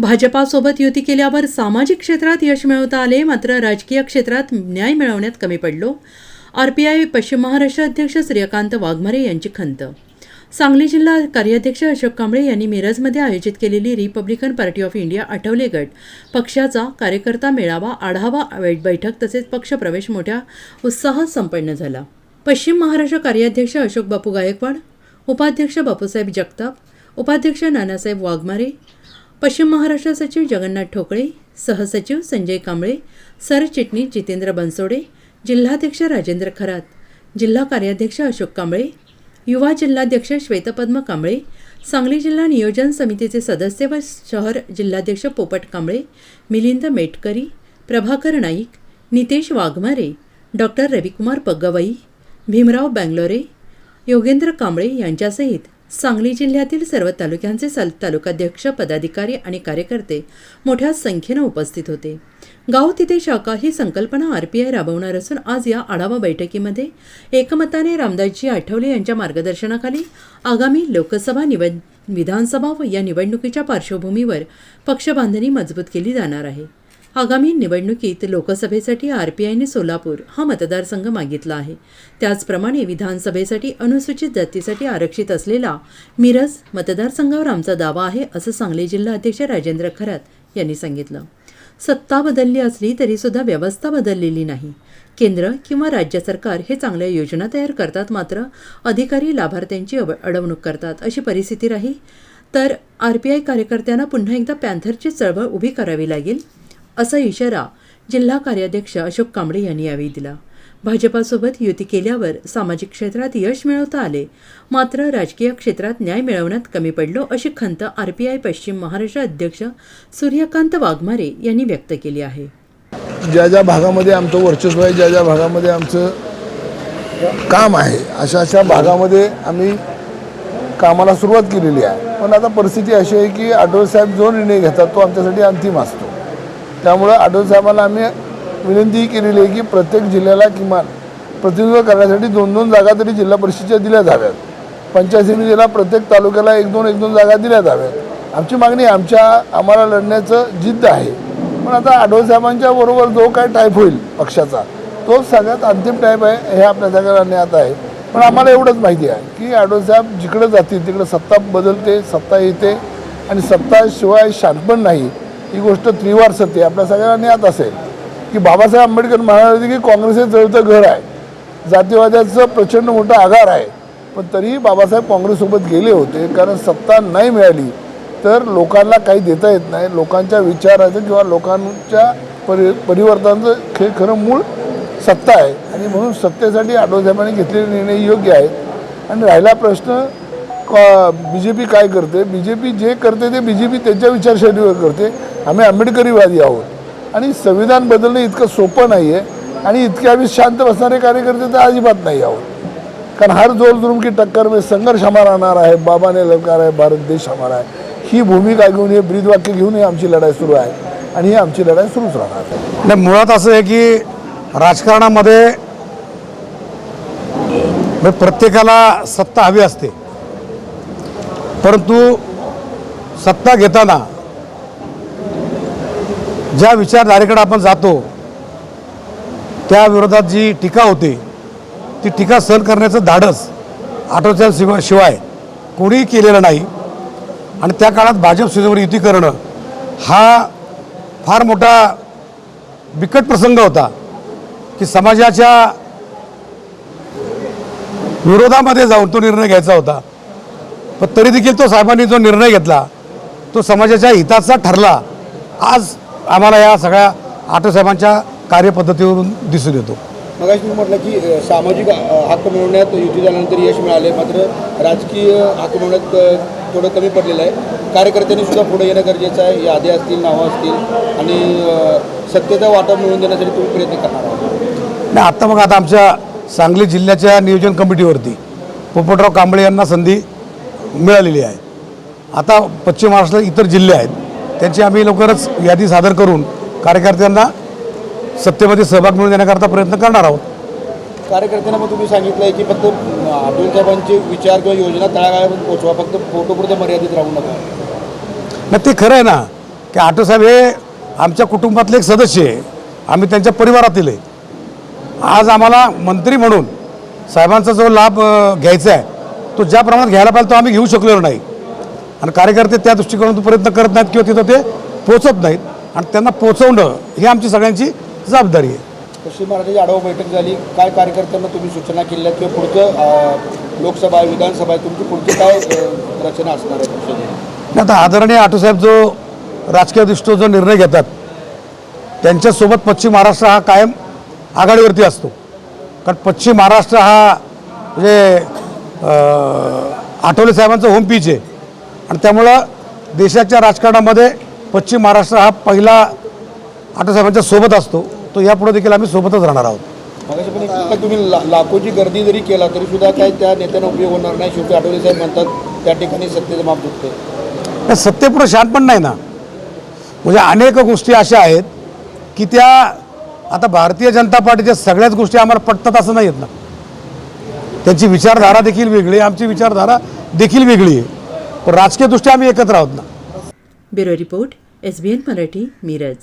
भाजपासोबत युती केल्यावर सामाजिक क्षेत्रात यश मिळवता आले मात्र राजकीय क्षेत्रात न्याय मिळवण्यात कमी पडलो. आरपीआय पश्चिम महाराष्ट्र अध्यक्ष श्रीकांत वाघमारे यांची खंत. सांगली जिल्हा कार्याध्यक्ष अशोक कांबळे यांनी मिरजमध्ये आयोजित केलेली Republican Party of India Athawale गट पक्षाचा कार्यकर्ता मेळावा आढावा बैठक तसेच पक्षप्रवेश मोठ्या उत्साहात संपन्न झाला. पश्चिम महाराष्ट्र कार्याध्यक्ष अशोक बापू गायकवाड उपाध्यक्ष बापूसाहेब जगताप उपाध्यक्ष नानासाहेब वाघमारे पश्चिम महाराष्ट्र सचिव जगन्नाथ ठोकळे सहसचिव संजय कांबळे सरचिटणीस जितेंद्र बनसोडे जिल्हाध्यक्ष राजेंद्र खरात जिल्हा कार्याध्यक्ष अशोक कांबळे युवा जिल्हाध्यक्ष श्वेतपद्म कांबळे सांगली जिल्हा नियोजन समितीचे सदस्य व शहर जिल्हाध्यक्ष पोपट कांबळे मिलिंद मेटकरी प्रभाकर नाईक नितेश वाघमारे डॉक्टर रविकुमार पग्गवाई भीमराव बँगलोरे योगेंद्र कांबळे यांच्यासहित सांगली जिल्ह्यातील सर्व तालुक्यांचे सल तालुकाध्यक्ष पदाधिकारी आणि कार्यकर्ते मोठ्या संख्येनं उपस्थित होते. गाव तिथे शाखा ही संकल्पना आर पी आय राबवणार असून आज या आढावा बैठकीमध्ये एकमताने रामदासजी आठवले यांच्या मार्गदर्शनाखाली आगामी लोकसभा निवड विधानसभा व या निवडणुकीच्या पार्श्वभूमीवर पक्षबांधणी मजबूत केली जाणार आहे. आगामी निवडणुकीत लोकसभेसाठी आर पी आयने सोलापूर हा मतदारसंघ मागितला आहे. त्याचप्रमाणे विधानसभेसाठी अनुसूचित जातीसाठी आरक्षित असलेला मिरज मतदारसंघावर आमचा दावा आहे असं सांगली जिल्हा अध्यक्ष राजेंद्र खरात यांनी सांगितलं. सत्ता बदलली असली तरीसुद्धा व्यवस्था बदललेली नाही. केंद्र किंवा राज्य सरकार हे चांगल्या योजना तयार करतात मात्र अधिकारी लाभार्थ्यांची अव अडवणूक करतात अशी परिस्थिती राही तर आर पी आय कार्यकर्त्यांना पुन्हा एकदा पॅन्थरची चळवळ उभी करावी लागेल असा इशारा जिल्हा कार्याध्यक्ष अशोक कांबळे यांनी यावेळी दिला. भाजपासोबत युती केल्यावर सामाजिक क्षेत्रात यश मिळवता आले. मात्र राजकीय क्षेत्रात न्याय मिळवण्यात कमी पडलो अशी खंत आर पी आय पश्चिम महाराष्ट्र अध्यक्ष सूर्यकांत वाघमारे यांनी व्यक्त केली आहे. ज्या ज्या भागामध्ये आमचं वर्चस्व आहे ज्या ज्या भागामध्ये आमचं काम आहे अशा अशा भागामध्ये आम्ही कामाला सुरुवात केलेली आहे. पण आता परिस्थिती अशी आहे की आठवले साहेब जो निर्णय घेतात तो आमच्यासाठी अंतिम असतो. त्यामुळं आठवले साहेबांना आम्ही विनंतीही केलेली आहे की प्रत्येक जिल्ह्याला किमान प्रतिनिधित्व करण्यासाठी दोन दोन जागा तरी जिल्हा परिषदेच्या दिल्या जाव्यात. पंचायत समितीला प्रत्येक तालुक्याला एक दोन एक दोन जागा दिल्या जाव्यात. आमची मागणी आमच्या आम्हाला लढण्याचं जिद्द आहे. पण आता आढळ साहेबांच्या बरोबर जो काय टाईप होईल पक्षाचा तो सगळ्यात अंतिम टाईप आहे हे आपल्या सगळ्याला ज्ञात आहे. पण आम्हाला एवढंच माहिती आहे की आढळ साहेब जातील तिकडं सत्ता बदलते सत्ता येते आणि सत्ताशिवाय शांतपण नाही. ही गोष्ट त्रिवार सत्य आपल्या सगळ्यांना ज्ञात असेल की बाबासाहेब आंबेडकर म्हणाले की काँग्रेस हे जळतं घर आहे. जातीवाद्याचं प्रचंड मोठा आघार आहे. पण तरीही बाबासाहेब काँग्रेससोबत गेले होते कारण सत्ता नाही मिळाली तर लोकांना काही देता येत नाही. लोकांच्या विचाराचं किंवा लोकांच्या परि परिवर्तनाचं हे खरं मूळ सत्ता आहे. आणि म्हणून सत्तेसाठी आढळसाहेबांनी घेतलेले निर्णय योग्य आहेत. आणि राहिला प्रश्न बी जे पी काय करते? बी जे पी जे करते ते बी जे पी त्यांच्या विचारशैलीवर करते. आम्ही आंबेडकरीवादी आहोत. आणि संविधान बदलणं इतकं सोपं नाही आहे आणि इतके आम्ही शांत बसणारे कार्यकर्ते तर अजिबात नाही आहोत. कारण हर जोर जुलूम की टक्कर में संघर्ष हमारा राहणार आहे. बाबाने ललकार आहे. भारत देश हमारा आहे. ही भूमिका घेऊन हे ब्रीदवाक्य घेऊन ही आमची लढाई सुरू आहे. आणि ही आमची लढाई सुरूच राहणार आहे. नाही मुळात असं आहे की राजकारणामध्ये प्रत्येकाला सत्ता हवी असते. परंतु सत्ता घेताना ज्या विचारधारेकडे आपण जातो त्या विरोधात जी टीका होते ती टीका सहन करण्याचं धाडस आठवच्या शिवा शिवाय कोणीही केलेलं नाही. आणि त्या काळात भाजप सेनेवर युती करणं हा फार मोठा बिकट प्रसंग होता की समाजाच्या विरोधामध्ये जाऊन तो निर्णय घ्यायचा होता. पण तरी देखील तो साहेबांनी जो निर्णय घेतला तो समाजाच्या हिताचा ठरला आज आम्हाला या सगळ्या आठव साहेबांच्या कार्यपद्धतीवरून दिसून येतो. मगाशी तुम्ही म्हटलं की सामाजिक हक्क मिळवण्यात युती झाल्यानंतर यश मिळाले मात्र राजकीय हक्क मिळवण्यात थोडं कमी पडलेलं आहे. कार्यकर्त्यांनी सुद्धा पुढे येणं गरजेचं आहे यादी असतील नावं असतील आणि सत्तेचा वाटप मिळवून देण्यासाठी तुम्ही प्रयत्न करणार आहात. नाही आत्ता मग आता आमच्या सांगली जिल्ह्याच्या नियोजन कमिटीवरती पोपटराव कांबळे यांना संधी मिळालेली आहे. आता पश्चिम महाराष्ट्रात इतर जिल्हे आहेत त्यांची आम्ही लवकरच यादी सादर करून कार्यकर्त्यांना सत्तेमध्ये सहभाग मिळवून देण्याकरता प्रयत्न करणार आहोत. कार्यकर्त्यांना मग तुम्ही सांगितलं आहे की फक्त अब्दुल साहेबांचे विचार किंवा योजना तळागाळापर्यंत पोहोचवा फक्त फोटोपुरतं मर्यादित राहू नका. नाही ते खरं आहे ना की आटोसाहेब हे आमच्या कुटुंबातले एक सदस्य आहे आम्ही त्यांच्या परिवारातील आहे. आज आम्हाला मंत्री म्हणून साहेबांचा जो लाभ घ्यायचा आहे तो ज्या प्रमाणात घ्यायला पाहिजे तो आम्ही घेऊ शकलेलो नाही. आणि कार्यकर्ते त्या दृष्टिकोनातून प्रयत्न करत नाहीत किंवा तिथं ते पोचत नाहीत. आणि त्यांना पोचवणं ही आमची सगळ्यांची जबाबदारी आहे. पश्चिम महाराष्ट्राची आढावा बैठक झाली. काय कार्यकर्त्यांना तुम्ही सूचना केल्या किंवा पुढचं लोकसभा विधानसभा तुमची पुढची काय रचना असणार आहे आता आदरणीय आठवसाहेब जो राजकीय दृष्टीवर जो निर्णय घेतात त्यांच्यासोबत पश्चिम महाराष्ट्र हा कायम आघाडीवरती असतो. कारण पश्चिम महाराष्ट्र हा म्हणजे आठवले साहेबांचं होम पीच आहे. आणि त्यामुळं देशाच्या राजकारणामध्ये पश्चिम महाराष्ट्र हा पहिला आठवसाहेबांच्या सोबत असतो. तो यापुढे देखील आम्ही सोबतच राहणार आहोत. तुम्ही लाखोची गर्दी जरी केला तरी सुद्धा काय त्या नेत्यांना उपयोग होणार नाही. शेवटी आठवले साहेब म्हणतात त्या ठिकाणी सत्तेचं माप दुखते सत्तेपुढे शान पण नाही ना. म्हणजे अनेक गोष्टी अशा आहेत की त्या आता भारतीय जनता पार्टीच्या सगळ्याच गोष्टी आम्हाला पटतात असं नाही आहेत ना. त्यांची विचारधारा देखील वेगळी आहे. आमची विचारधारा देखील वेगळी आहे. पण राजकीयदृष्ट्या आम्ही एकत्र आहोत ना. Bureau report S B N Marathi Miraj.